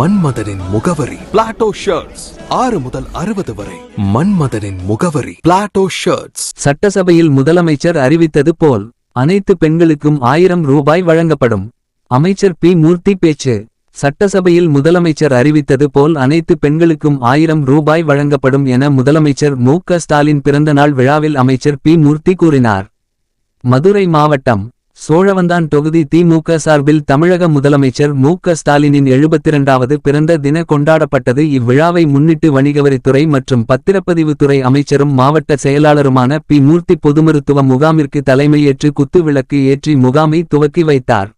மன்மதனின் முகவரி. Plato shirts ஆறு முதல் அறுபது வரை. மன்மதனின் முகவரி. பிளாட்டோ ஷர்ட்ஸ் சட்டசபையில் முதலமைச்சர் அறிவித்தது போல் அனைத்து பெண்களுக்கும் ஆயிரம் ரூபாய் வழங்கப்படும். அமைச்சர் பி. மூர்த்தி பேச்சு. சட்டசபையில் முதலமைச்சர் அறிவித்தது போல் அனைத்து பெண்களுக்கும் ஆயிரம் ரூபாய் வழங்கப்படும் என முதலமைச்சர் மு. க. ஸ்டாலின் பிறந்தநாள் விழாவில் அமைச்சர் பி. மூர்த்தி கூறினார். மதுரை மாவட்டம் சோழவந்தான் தொகுதி திமுக சார்பில் தமிழக முதலமைச்சர் மு க ஸ்டாலினின் எழுபத்திரண்டாவது பிறந்த தின கொண்டாடப்பட்டது. இவ்விழாவை முன்னிட்டு வணிகவரித்துறை மற்றும் பத்திரப்பதிவுத்துறை அமைச்சரும் மாவட்ட செயலாளருமான பி மூர்த்தி பொதுமருத்துவ முகாமிற்கு தலைமையேற்று குத்துவிளக்கு ஏற்றி முகாமை துவக்கி வைத்தார்.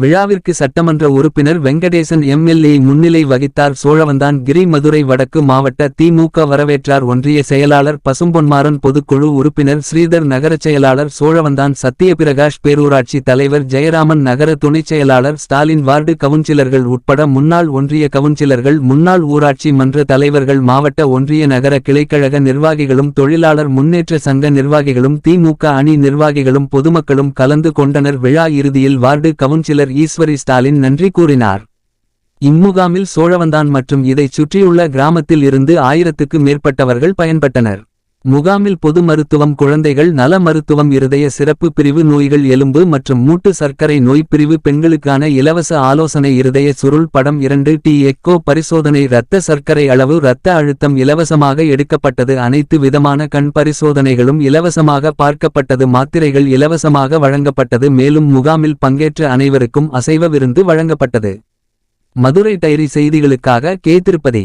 விழாவிற்கு சட்டமன்ற உறுப்பினர் வெங்கடேசன் எம்எல்ஏ முன்னிலை வகித்தார். சோழவந்தான் கிரி மதுரை வடக்கு மாவட்ட திமுக வரவேற்றார். ஒன்றிய செயலாளர் பசும்பொன்மாறன் பொதுக்குழு உறுப்பினர் ஸ்ரீதர் நகரச் செயலாளர் சோழவந்தான். சத்தியபிரகாஷ் பேரூராட்சி தலைவர் ஜெயராமன் நகர துணைச் செயலாளர் ஸ்டாலின். வார்டு கவுன்சிலர்கள் உட்பட முன்னாள் ஒன்றிய கவுன்சிலர்கள் முன்னாள் ஊராட்சி மன்ற தலைவர்கள் மாவட்ட ஒன்றிய நகர கிளைக்கழக நிர்வாகிகளும் தொழிலாளர் முன்னேற்ற சங்க நிர்வாகிகளும் திமுக அணி நிர்வாகிகளும் பொதுமக்களும் கலந்து கொண்டனர். விழா இறுதியில் வார்டு கவுன்சிலர் ஈஸ்வரி ஸ்டாலின் நன்றி கூறினார். இம்முகாமில் சோழவந்தான் மற்றும் இதைச் சுற்றியுள்ள கிராமத்தில் இருந்து ஆயிரத்துக்கு மேற்பட்டவர்கள் பயன்பட்டனர். முகாமில் பொது மருத்துவம் குழந்தைகள் நல மருத்துவம் இருதய சிறப்பு பிரிவு நோய்கள் எலும்பு மற்றும் மூட்டு சர்க்கரை நோய் பிரிவு பெண்களுக்கான இலவச ஆலோசனை இருதய சுருள் படம் இரண்டு டி எக்கோ பரிசோதனை இரத்த சர்க்கரை அளவு இரத்த அழுத்தம் இலவசமாக எடுக்கப்பட்டது அனைத்து விதமான கண் பரிசோதனைகளும் இலவசமாக பார்க்கப்பட்டது மாத்திரைகள் இலவசமாக வழங்கப்பட்டது மேலும் முகாமில் பங்கேற்ற அனைவருக்கும் அசைவ விருந்து வழங்கப்பட்டது. மதுரை டைரி செய்திகளுக்காக K. Tirupathi.